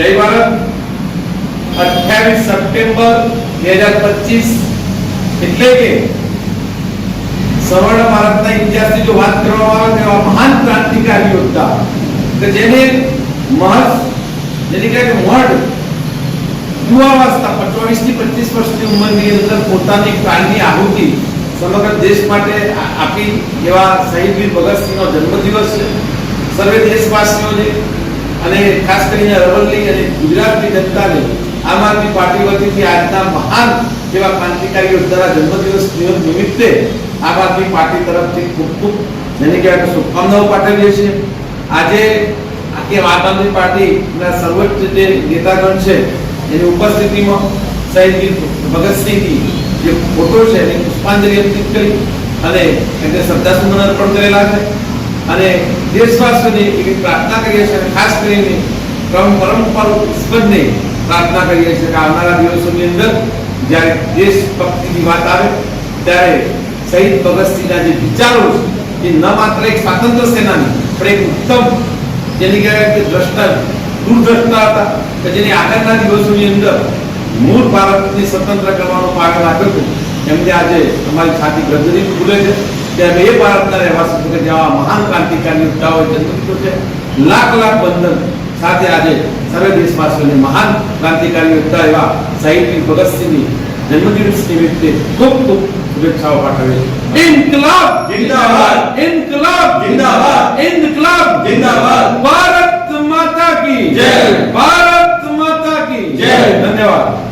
જય ભારત. અઠ્યાવીસ સપ્ટેમ્બર બે હજાર પચીસ એટલે કે સવર્ણ ભારતના ઇતિહાસની જો વાત કરવામાં આવે તેવા મહાન ક્રાંતિકારી યોદ્ધા કે જેને મહસ જેને કહે મઢ યુવાવસ્થા પચીસથી પચીસ વર્ષની ઉંમરની અંદર પોતાની પ્રાણની આહુતિ સમગ્ર દેશ માટે આપી એવા શહીદ વીર ભગતસિંહનો જન્મદિવસ છે. સર્વે દેશવાસીઓને અને ખાસ કરીને અરવલ્લી અને ગુજરાતની જનતાને આમ આદમી પાર્ટી વતીથી આજના મહાન એવા ક્રાંતિકારી યોદ્ધાના જન્મદિવસ નિમિ- નિમિત્તે આમ આદમી પાર્ટી તરફથી ખૂબ ખૂબ, જેને કહેવાય શુભકામનાઓ પાઠવીએ છીએ. આજે આખી આમ આદમી પાર્ટીના સર્વોચ્ચ જે નેતાગણ છે, એની ઉપસ્થિતિમાં શહીદ ભગતસિંહજી જે ફોટો છે, એની પુષ્પાંજલિ અર્પિત કરી અને એમને શ્રદ્ધાસુમન અર્પણ કરેલા છે. અને દેશવાસીઓને એવી પ્રાર્થના કરીએ છીએ ખાસ કરીને પરમ પરંપરા ઈશ્વરને પ્રાર્થના કરીએ છીએ કે આવનારા દિવસોની અંદર જ્યારે દેશભક્તિની વાત આવે, ત્યારે શહીદ ભગતસિંહના જે વિચારો છે, એ ન માત્ર એક સ્વાતંત્ર સેનાની, પણ એક ઉત્તમ જેની કહેવાય કે દ્રષ્ટા, દૂરદ્રષ્ટા હતા, કે જેની આગળના દિવસોની અંદર મૂળ ભારતની સ્વતંત્ર કરવાનો પાયો રાખ્યો હતો. એમને આજે અમારી છાતી ગદરી ખુલે છે. ત્યારે એ ભારતના રહેવાસી કે જેવા મહાન ક્રાંતિકારી યોદ્ધાઓએ જન્મ છે લાખ લાખ બંધન સાથે આજે સર્વે દેશવાસીઓને મહાન ક્રાંતિકારી યોદ્ધા એવા શહીદ ભગતસિંહની જન્મદિવસ નિમિત્તે ખૂબ ખૂબ શુભેચ્છાઓ પાઠવે છે ઇન્કલાબ જિંદાબાદ! ઇન્કલાબ જિંદાબાદ! ઇન્કલાબ જિંદાબાદ! ભારત માતા કી જય!